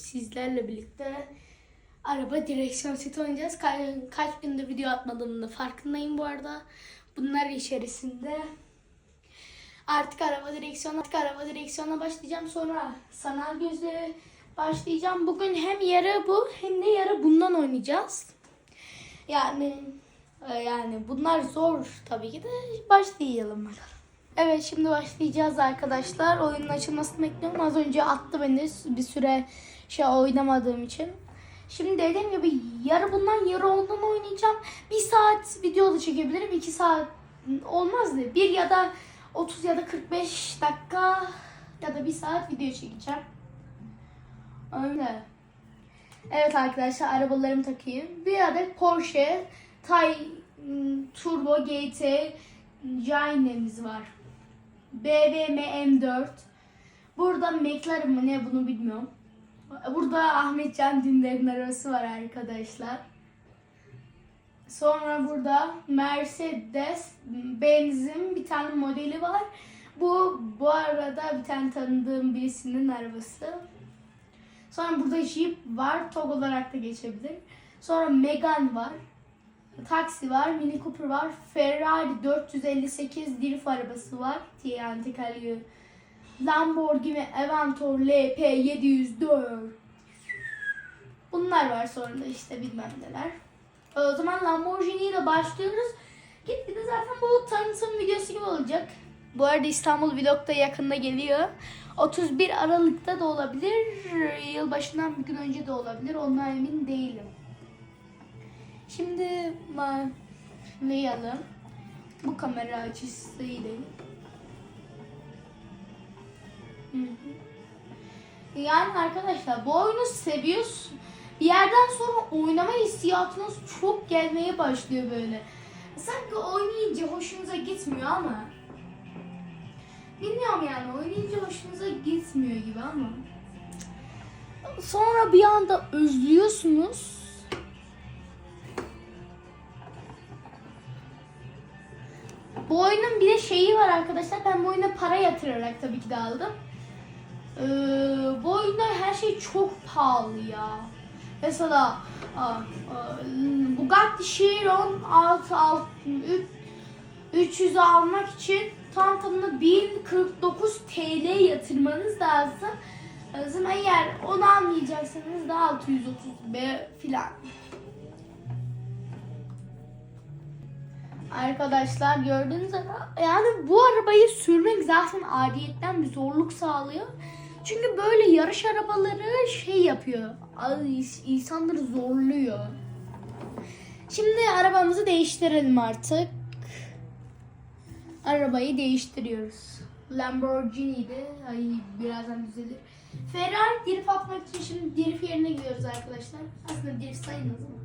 sizlerle birlikte araba direksiyon seti oynayacağız. Ka- kaç gündür video atmadığımın da farkındayım bu arada. Bunlar içerisinde artık araba direksiyon artık araba direksiyona başlayacağım. Sonra sanal gözle başlayacağım. Bugün hem yarı bu hem de yarı bundan oynayacağız. Yani e, yani bunlar zor tabii ki de başlayalım bakalım. Evet şimdi başlayacağız arkadaşlar. Oyunun açılmasını bekliyorum. Az önce attı beni bir süre şey oynamadığım için. Şimdi dediğim gibi yarı bundan yarı ondan oynayacağım. Bir saat video da çekebilirim. iki saat olmaz da bir ya da 30 ya da 45 dakika ya da bir saat video çekeceğim. Öyle. Evet arkadaşlar arabalarımı takayım. Bir adet Porsche Tay Turbo GT Cayenne'miz var. BMW M4. Burada McLaren mı ne bunu bilmiyorum. Burada Ahmet Can Dündar'ın arabası var arkadaşlar. Sonra burada Mercedes benzin bir tane modeli var. Bu bu arada bir tane tanıdığım birisinin arabası. Sonra burada Jeep var. TOG olarak da geçebilir. Sonra Megane var. Taksi var. Mini Cooper var. Ferrari 458 drift arabası var. Yani tekerleği. Lamborghini Aventador LP 704. Bunlar var sonra işte bilmem neler. O zaman Lamborghini ile başlıyoruz. Gitgide zaten bu tanıtım videosu gibi olacak. Bu arada İstanbul Vlog da yakında geliyor. 31 Aralık'ta da olabilir. Yılbaşından bir gün önce de olabilir. Ondan emin değilim. Şimdi başlayalım. Bu kamera açısıyla. Hı hı. Yani arkadaşlar bu oyunu seviyorsun. Bir yerden sonra oynama hissiyatınız çok gelmeye başlıyor böyle. Sanki oynayınca hoşunuza gitmiyor ama. Bilmiyorum yani oynayınca hoşunuza gitmiyor gibi ama. Sonra bir anda özlüyorsunuz. Bu oyunun bir de şeyi var arkadaşlar. Ben bu oyuna para yatırarak tabii ki de aldım. Ee, bu oyunda her şey çok pahalı ya. Mesela a, a, Bugatti Chiron alt, alt, 300'ü almak için tam tamına 1049 TL yatırmanız lazım. Zaman eğer onu almayacaksanız da 630 B filan. Arkadaşlar gördüğünüz gibi yani bu arabayı sürmek zaten adiyetten bir zorluk sağlıyor. Çünkü böyle yarış arabaları şey yapıyor. insanları zorluyor. Şimdi arabamızı değiştirelim artık. Arabayı değiştiriyoruz. Lamborghini'ydi. Ay birazdan düzelir. Ferrari drift atmak için şimdi drift yerine gidiyoruz arkadaşlar. Aslında drift sayılmaz ama.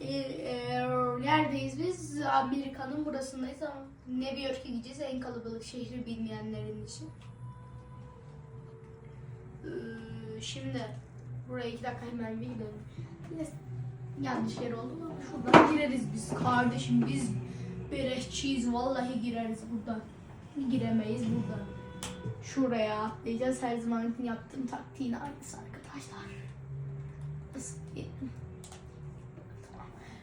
Ee, e, neredeyiz biz? Amerika'nın burasındayız ama New York'a gideceğiz. En kalabalık şehri bilmeyenlerin için. Ee, şimdi buraya iki dakika hemen bir gidelim. Yanlış yer oldu ama şuradan gireriz biz kardeşim. Biz beleşçiyiz. Vallahi gireriz buradan. Giremeyiz buradan. Şuraya atlayacağız. Her zaman yaptığım taktiğin aynısı arkadaşlar. Nasıl diyelim?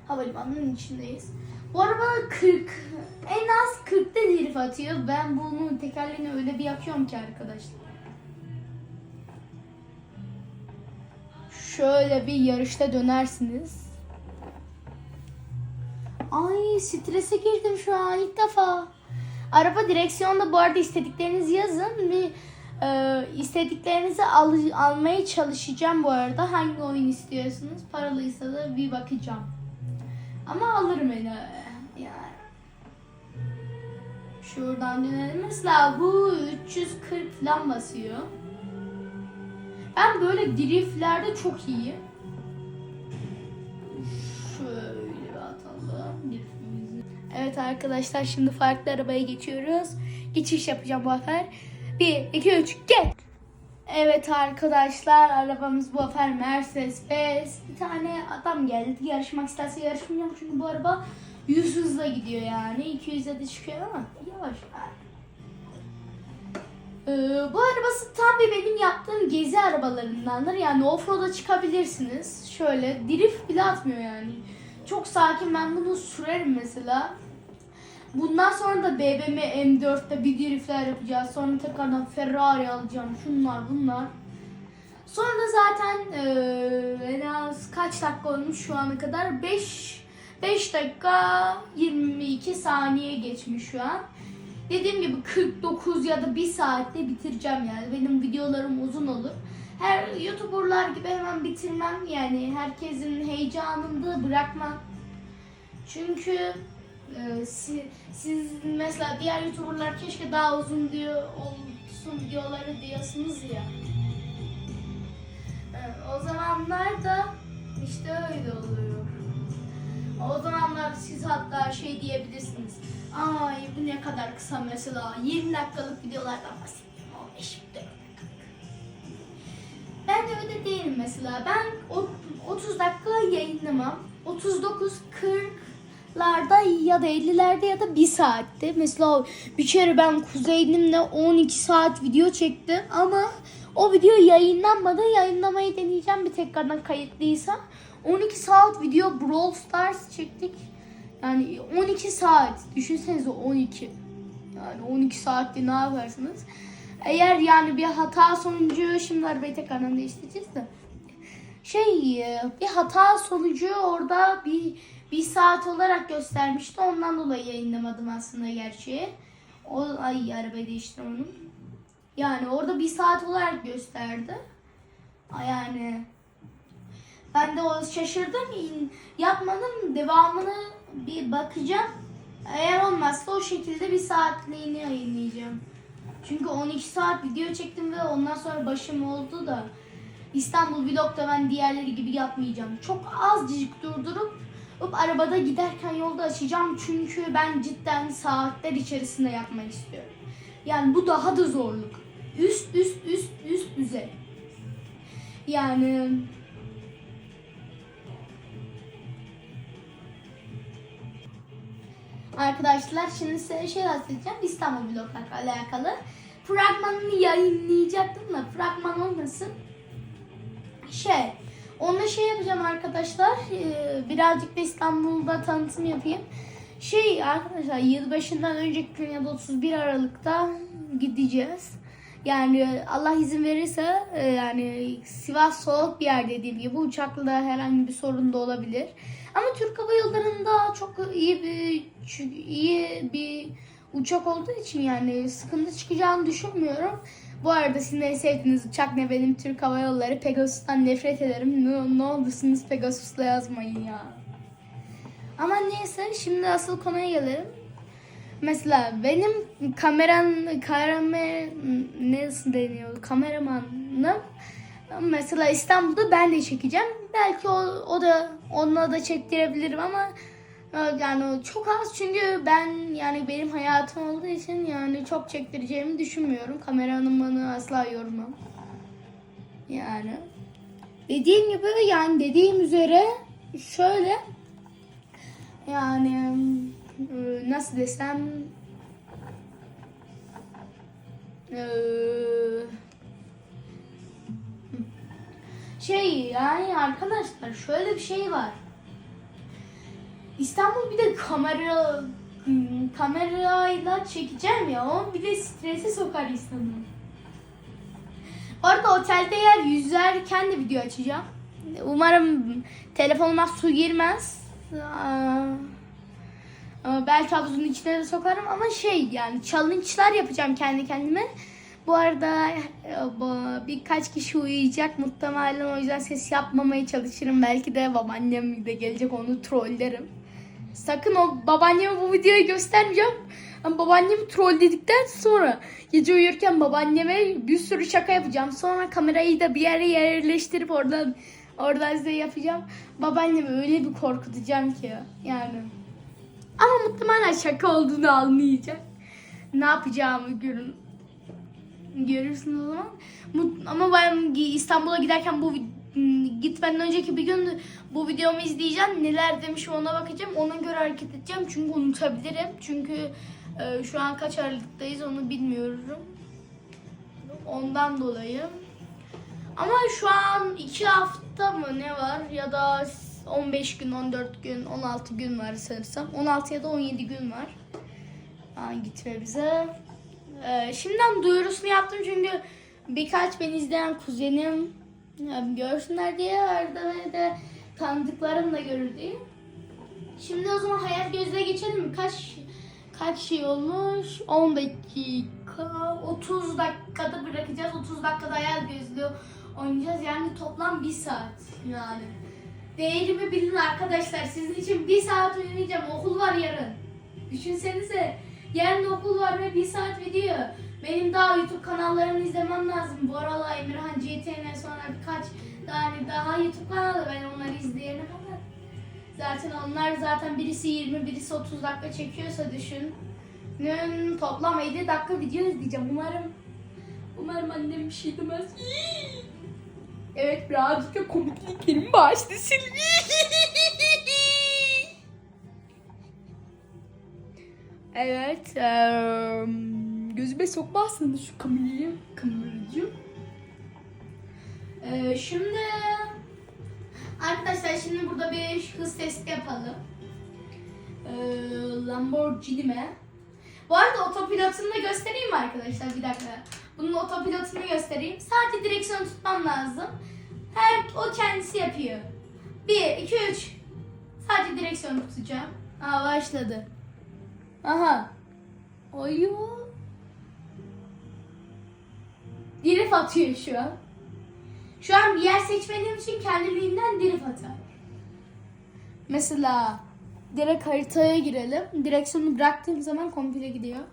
havalimanının içindeyiz. Bu araba 40, en az 40'ta drift atıyor. Ben bunu tekerleğini öyle bir yapıyorum ki arkadaşlar. Şöyle bir yarışta dönersiniz. Ay strese girdim şu an ilk defa. Araba direksiyonda bu arada istediklerinizi yazın. Bir e, istediklerinizi al, almaya çalışacağım bu arada. Hangi oyun istiyorsunuz? Paralıysa da bir bakacağım. Ama alırım beni yani. Şuradan dönelim. Mesela bu 340 falan basıyor. Ben böyle driftlerde çok iyiyim. Şöyle atalım driftimizi. Evet arkadaşlar şimdi farklı arabaya geçiyoruz. Geçiş yapacağım bu sefer. 1, 2, 3, gel. Evet arkadaşlar arabamız bu sefer Mercedes Benz. Bir tane adam geldi yarışmak isterse yarışmayacağım çünkü bu araba 100 hızla gidiyor yani 200'e de çıkıyor ama yavaş. Ee, bu arabası tam bir benim yaptığım gezi arabalarındandır. Yani offroad'a çıkabilirsiniz. Şöyle drift bile atmıyor yani. Çok sakin ben bunu sürerim mesela. Bundan sonra da BMW M4'te bir driftler yapacağız. Sonra tekrardan Ferrari alacağım. Şunlar bunlar. Sonra da zaten eee, en az kaç dakika olmuş şu ana kadar? 5 5 dakika 22 saniye geçmiş şu an. Dediğim gibi 49 ya da 1 saatte bitireceğim yani. Benim videolarım uzun olur. Her YouTuber'lar gibi hemen bitirmem yani. Herkesin heyecanında bırakmam. Çünkü e, si- siz mesela diğer YouTuber'lar keşke daha uzun diyor olsun videoları diyorsunuz ya. E, o zamanlar da işte öyle oluyor. O zamanlar siz hatta şey diyebilirsiniz. Ay bu ne kadar kısa mesela 20 dakikalık videolardan bahsediyorum. 15 dakika. Ben de öyle değilim mesela. Ben o- 30 dakika yayınlamam. 39 40'larda ya da 50'lerde ya da 1 saatte. Mesela bir kere ben Kuzeylim'le 12 saat video çektim ama o video yayınlanmadı. Yayınlamayı deneyeceğim bir tekrardan kayıtlıysa. 12 saat video Brawl Stars çektik. Yani 12 saat. Düşünsenize 12. Yani 12 saatte ne yaparsınız? Eğer yani bir hata sonucu şimdi arabayı tekrardan değiştireceğiz de. Şey e, bir hata sonucu orada bir bir saat olarak göstermişti. Ondan dolayı yayınlamadım aslında gerçeği. O ay arabayı değiştirmedim. Yani orada bir saat olarak gösterdi. Yani ben de o şaşırdım. Yapmadım. Devamını bir bakacağım. Eğer olmazsa o şekilde bir saatliğini yayınlayacağım. Çünkü 12 saat video çektim ve ondan sonra başım oldu da İstanbul Vlog'da ben diğerleri gibi yapmayacağım. Çok azıcık durdurup hop arabada giderken yolda açacağım. Çünkü ben cidden saatler içerisinde yapmak istiyorum. Yani bu daha da zorluk. Üst üst üst üst düzey. Yani Arkadaşlar şimdi size şey bahsedeceğim İstanbul vloglarla alakalı. Fragmanını yayınlayacaktım da fragman olmasın. Şey, onunla şey yapacağım arkadaşlar. ee, Birazcık da İstanbul'da tanıtım yapayım. Şey arkadaşlar yılbaşından önceki gün ya da 31 Aralık'ta gideceğiz. Yani Allah izin verirse e, yani Sivas soğuk bir yer dediğim gibi uçakla herhangi bir sorun da olabilir. Ama Türk Hava Yolları'nda çok iyi bir iyi bir uçak olduğu için yani sıkıntı çıkacağını düşünmüyorum. Bu arada sizin en sevdiğiniz uçak ne benim Türk Hava Yolları Pegasus'tan nefret ederim. Ne, ne olursunuz Pegasus'la yazmayın ya. Ama neyse şimdi asıl konuya gelelim. Mesela benim kameran kameraman nasıl deniyor kameramanım mesela İstanbul'da ben de çekeceğim. Belki o, o da onunla da çektirebilirim ama e, yani çok az çünkü ben yani benim hayatım olduğu için yani çok çektireceğimi düşünmüyorum. Kameramanı asla yormam. Yani dediğim gibi yani dediğim üzere şöyle yani e, nasıl desem e, şey yani arkadaşlar şöyle bir şey var. İstanbul bir de kamera kamerayla çekeceğim ya o bir de stresi sokar insanı. Bu arada otelde yer yüzerken de video açacağım. Umarım telefonuma su girmez. Aa, belki havuzun içine de sokarım ama şey yani challenge'lar yapacağım kendi kendime. Bu arada e, birkaç kişi uyuyacak muhtemelen o yüzden ses yapmamaya çalışırım. Belki de babaannem de gelecek onu trollerim. Sakın o babaanneme bu videoyu göstermeyeceğim. Ama babaannemi trolledikten sonra gece uyurken babaanneme bir sürü şaka yapacağım. Sonra kamerayı da bir yere yerleştirip oradan oradan size yapacağım. Babaannemi öyle bir korkutacağım ki yani. Ama muhtemelen şaka olduğunu anlayacak. Ne yapacağımı görün. Görürsün o zaman. Ama ben İstanbul'a giderken bu gitmeden önceki bir gün bu videomu izleyeceğim. Neler demişim ona bakacağım. Ona göre hareket edeceğim. Çünkü unutabilirim. Çünkü e, şu an kaç Aralık'tayız onu bilmiyorum. Ondan dolayı. Ama şu an 2 hafta mı ne var ya da 15 gün, 14 gün, 16 gün var sanırsam. 16 ya da 17 gün var. Aa, gitme bize. Ee, şimdiden duyurusunu yaptım çünkü birkaç beni izleyen kuzenim görsünler diye arada ve de tanıdıklarım da görür diye. Şimdi o zaman hayat gözle geçelim? Kaç kaç şey olmuş? 10 dakika, 30 dakikada bırakacağız. 30 dakikada hayat gözlü oynayacağız. Yani toplam 1 saat yani. Değerimi bilin arkadaşlar. Sizin için 1 saat oynayacağım. Okul var yarın. Düşünsenize. Yarın okul var ve 1 saat video. Benim daha YouTube kanallarımı izlemem lazım. Bu aralar Emirhan CTN sonra birkaç tane daha YouTube kanalı. Ben onları izleyene kadar. Zaten onlar zaten birisi 20, birisi 30 dakika çekiyorsa düşün. Nün toplam 50 dakika video izleyeceğim. Umarım umarım annem bir şey demez. Evet birazcık da komikliklerim başlasın. evet. eee, gözüme sokmazsınız şu kamerayı. Kameracığım. Eee, şimdi arkadaşlar şimdi burada bir hız testi yapalım. Eee Lamborghini'me. Bu arada otopilotunu da göstereyim mi arkadaşlar? Bir dakika. Bunun otopilotunu göstereyim. Sadece direksiyonu tutmam lazım. Her o kendisi yapıyor. 1, 2, 3. Sadece direksiyonu tutacağım. Aa başladı. Aha. Oyu. Drift atıyor şu an. Şu an bir yer seçmediğim için kendiliğinden drift atar. Mesela direkt haritaya girelim. Direksiyonu bıraktığım zaman komple gidiyor.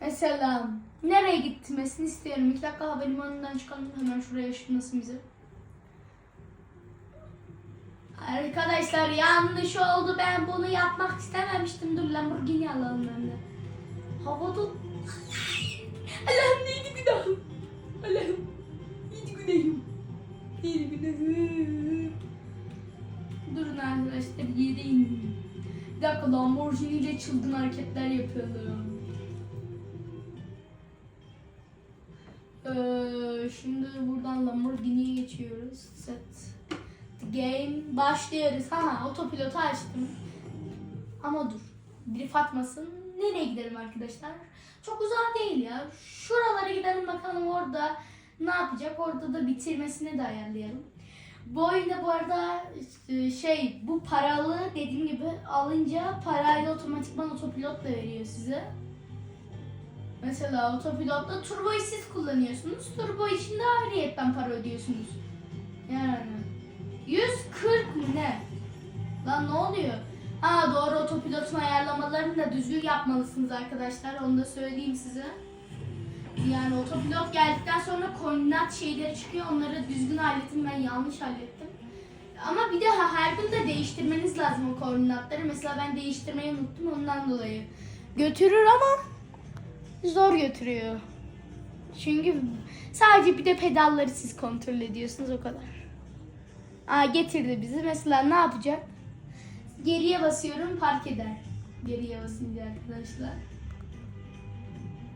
Mesela nereye gitmesini istiyorum. İki dakika havalimanından çıkalım hemen şuraya ışınlasın bizi. Arkadaşlar yanlış oldu. Ben bunu yapmak istememiştim. Dur Lamborghini alalım hem de. Havada... Allah'ım neydi günahım? Allah'ım neydi günahım? Neydi günahım? Durun arkadaşlar yere inin. Bir dakika Lamborghini ile çılgın hareketler yapalım. Ee, şimdi buradan Lamborghini'ye geçiyoruz. Set. Game. Başlıyoruz. Ha otopilotu açtım. Ama dur. Drift atmasın. Nereye gidelim arkadaşlar? Çok uzak değil ya. Şuralara gidelim bakalım orada ne yapacak. Orada da bitirmesini de ayarlayalım. Bu oyunda bu arada e, şey bu paralı dediğim gibi alınca parayla otomatikman otopilot da veriyor size. Mesela otopilotta turboyu siz kullanıyorsunuz. Turbo için de ayrıyetten para ödüyorsunuz. Yani 140 mı ne? Lan ne oluyor? Ha doğru otopilotun ayarlamalarını da düzgün yapmalısınız arkadaşlar. Onu da söyleyeyim size. Yani otopilot geldikten sonra koordinat şeyleri çıkıyor. Onları düzgün hallettim. Ben yanlış hallettim. Ama bir de her gün de değiştirmeniz lazım o koordinatları. Mesela ben değiştirmeyi unuttum ondan dolayı. Götürür ama zor götürüyor. Çünkü sadece bir de pedalları siz kontrol ediyorsunuz o kadar. Aa getirdi bizi. Mesela ne yapacak? Geriye basıyorum park eder. Geriye basınca arkadaşlar.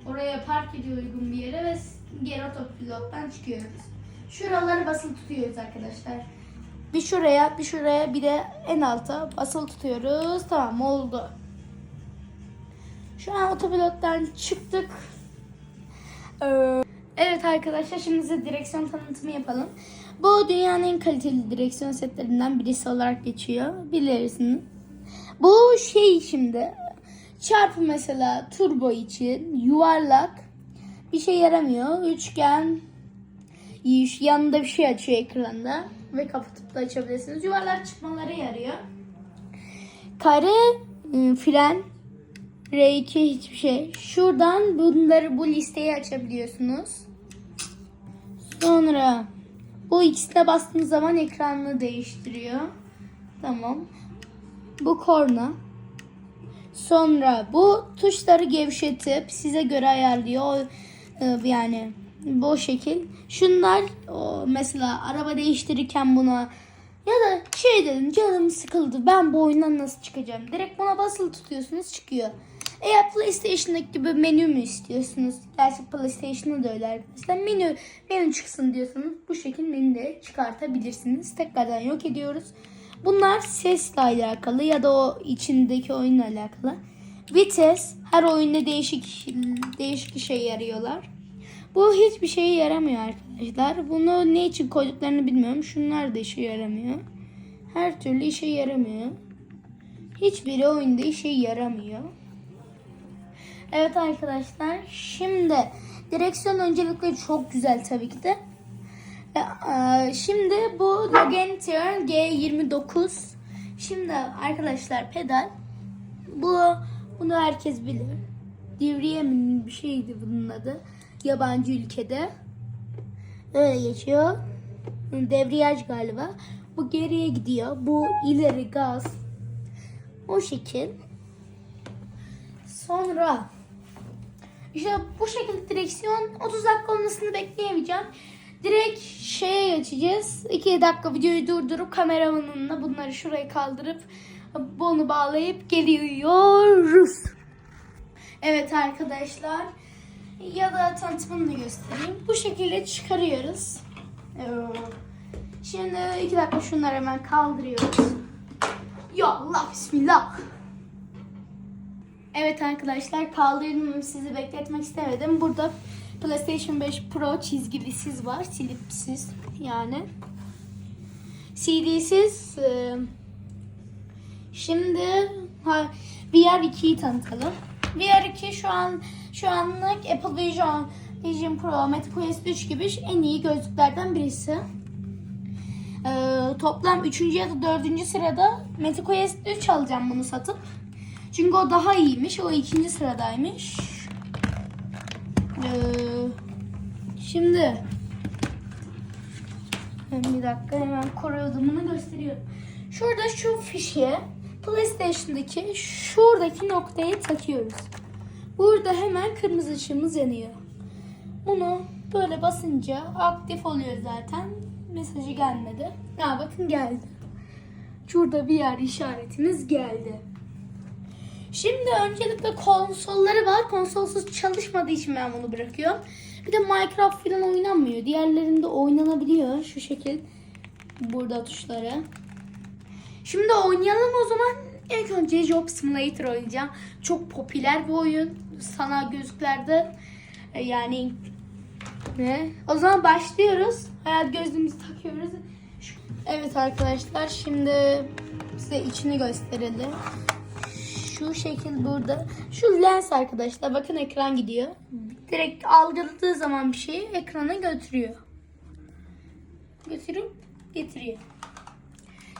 Oraya park ediyor uygun bir yere ve geri otopilottan çıkıyoruz. Şuraları basılı tutuyoruz arkadaşlar. Bir şuraya, bir şuraya, bir de en alta basılı tutuyoruz. Tamam oldu. Şu an otopilottan çıktık. Ee, Evet arkadaşlar şimdi size direksiyon tanıtımı yapalım. Bu dünyanın en kaliteli direksiyon setlerinden birisi olarak geçiyor. Bilirsiniz. Bu şey şimdi çarpı mesela turbo için yuvarlak bir şey yaramıyor. Üçgen yanında bir şey açıyor ekranda ve kapatıp da açabilirsiniz. Yuvarlak çıkmaları yarıyor. Kare ıı, fren R2 hiçbir şey. Şuradan bunları bu listeyi açabiliyorsunuz. Sonra bu ikisine bastığınız zaman ekranını değiştiriyor. Tamam. Bu korna. Sonra bu tuşları gevşetip size göre ayarlıyor. E, Yani bu şekil. Şunlar o, mesela araba değiştirirken buna ya da şey dedim canım sıkıldı ben bu oyundan nasıl çıkacağım. Direkt buna basılı tutuyorsunuz çıkıyor. Eğer PlayStation'daki gibi menü mü istiyorsunuz? Gerçi PlayStation'da da öyle arkadaşlar. Menü, menü çıksın diyorsanız bu şekilde menü de çıkartabilirsiniz. Tekrardan yok ediyoruz. Bunlar sesle alakalı ya da o içindeki oyunla alakalı. Vites her oyunda değişik değişik işe yarıyorlar. Bu hiçbir şeye yaramıyor arkadaşlar. Bunu ne için koyduklarını bilmiyorum. Şunlar da işe yaramıyor. Her türlü işe yaramıyor. Hiçbiri oyunda işe yaramıyor. Evet arkadaşlar. Şimdi direksiyon öncelikle çok güzel tabii ki de. Ee, Şimdi bu Logantier G29. Şimdi arkadaşlar pedal. Bu bunu herkes bilir. Divriye mi bir şeydi bunun adı. Yabancı ülkede. Öyle geçiyor. Devriyaj galiba. Bu geriye gidiyor. Bu ileri gaz. O şekil. Sonra işte bu şekilde direksiyon 30 dakika olmasını bekleyemeyeceğim. Direkt şeye geçeceğiz. 2 dakika videoyu durdurup kameramanımla bunları şuraya kaldırıp bunu bağlayıp geliyoruz. Evet arkadaşlar. Ya da tanıtımını da göstereyim. Bu şekilde çıkarıyoruz. Evet. Şimdi 2 dakika şunları hemen kaldırıyoruz. Ya Allah bismillah. Evet arkadaşlar kaldırdım sizi bekletmek istemedim. Burada PlayStation 5 Pro çizgilisiz var. Silipsiz yani. CD'siz. e, Şimdi VR 2'yi tanıtalım. VR 2 şu an şu anlık Apple Vision Vision Pro, MetaQuest 3 gibi en iyi gözlüklerden birisi. Ee, toplam 3. ya da 4. sırada MetaQuest 3 alacağım bunu satıp. Çünkü o daha iyiymiş. O ikinci sıradaymış. Ee, şimdi bir dakika hemen koruyordumunu gösteriyorum. Şurada şu fişe PlayStation'daki şuradaki noktayı takıyoruz. Burada hemen kırmızı ışığımız yanıyor. Bunu böyle basınca aktif oluyor zaten. Mesajı gelmedi. Ha bakın geldi. Şurada bir yer işaretimiz geldi. Şimdi öncelikle konsolları var. Konsolsuz çalışmadığı için ben bunu bırakıyorum. Bir de Minecraft falan oynanmıyor. Diğerlerinde oynanabiliyor. Şu şekil. Burada tuşları. Şimdi oynayalım o zaman. İlk önce Job Simulator oynayacağım. Çok popüler bir oyun. Sanal gözlüklerde e, yani ne? O zaman başlıyoruz. Hayat gözlüğümüzü takıyoruz. Evet arkadaşlar şimdi size içini gösterelim. Şu şekil burada. Şu lens arkadaşlar bakın ekran gidiyor. Direkt algıladığı zaman bir şeyi ekrana götürüyor. Götürüp getiriyor.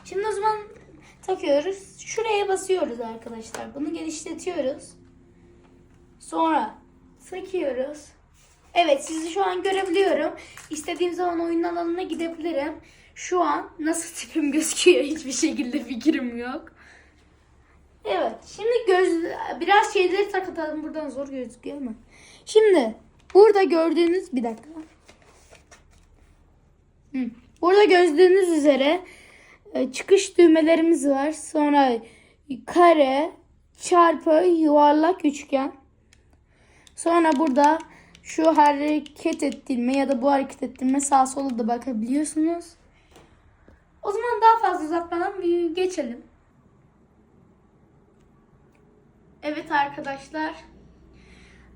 Şimdi o zaman takıyoruz. Şuraya basıyoruz arkadaşlar. Bunu genişletiyoruz. Sonra takıyoruz. Evet sizi şu an görebiliyorum. İstediğim zaman oyun alanına gidebilirim. Şu an nasıl tipim gözüküyor hiçbir şekilde fikrim yok. Evet şimdi göz biraz şeyleri takalım buradan zor gözüküyor ama. Şimdi burada gördüğünüz bir dakika. Hı. Burada gördüğünüz üzere e, çıkış düğmelerimiz var. Sonra kare, çarpı, yuvarlak, üçgen. Sonra burada şu hareket ettirme ya da bu hareket ettirme sağ sola da bakabiliyorsunuz. O zaman daha fazla uzatmadan geçelim. Evet arkadaşlar.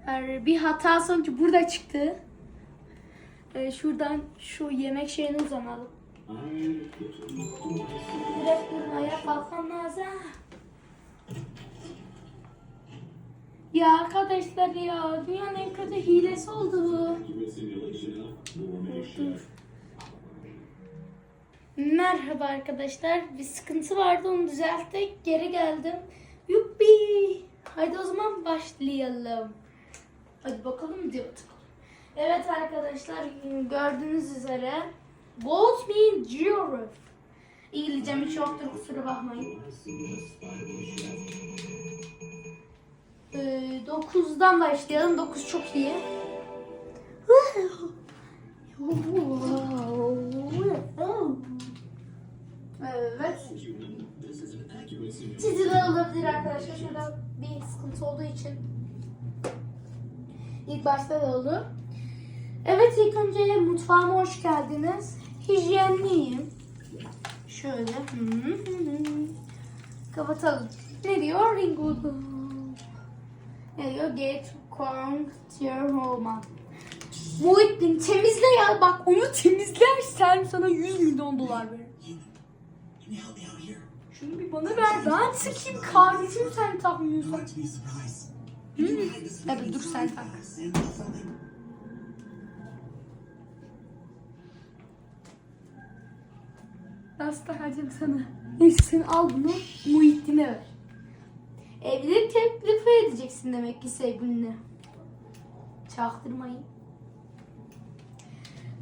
Ee, Bir hata sonucu burada çıktı. Ee, Şuradan şu yemek şeyini uzanalım. Buradan ayağa kalkmam lazım. Ya arkadaşlar ya dünyanın en kötü hilesi oldu bu. Merhaba arkadaşlar. Bir sıkıntı vardı onu düzelttik. Geri geldim. Yuppi. Haydi o zaman başlayalım. Hadi bakalım diyor. Evet arkadaşlar gördüğünüz üzere Gold mean Giraffe. İngilizcem hiç yoktur kusura bakmayın. Ee, 9'dan başlayalım. 9 çok iyi. Evet. Çizgiler olabilir arkadaşlar. Şurada sıkıntı olduğu için ilk başta da oldu. Evet ilk önce mutfağıma hoş geldiniz. Hijyenliyim. Şöyle. Kapatalım. Ne diyor? Ringo. Ne diyor? Get to your home. Muhittin temizle ya. Bak onu temizlersen sana 100 milyon dolar veririm. Şunu bir bana ver. Ben sıkayım kardeşim sen takmıyorsan. Hmm. Evet dur sen tak. Nasıl takacağım sana? Neyse sen al bunu Muhittin'e ver. Evlilik teklifi edeceksin demek ki sevgiline. Çaktırmayın.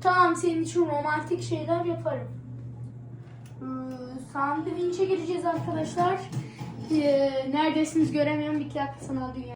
Tamam senin için romantik şeyler yaparım. Ee, Sandviçe gireceğiz arkadaşlar. Ee, neredesiniz göremiyorum. Bir dakika sanal dünya.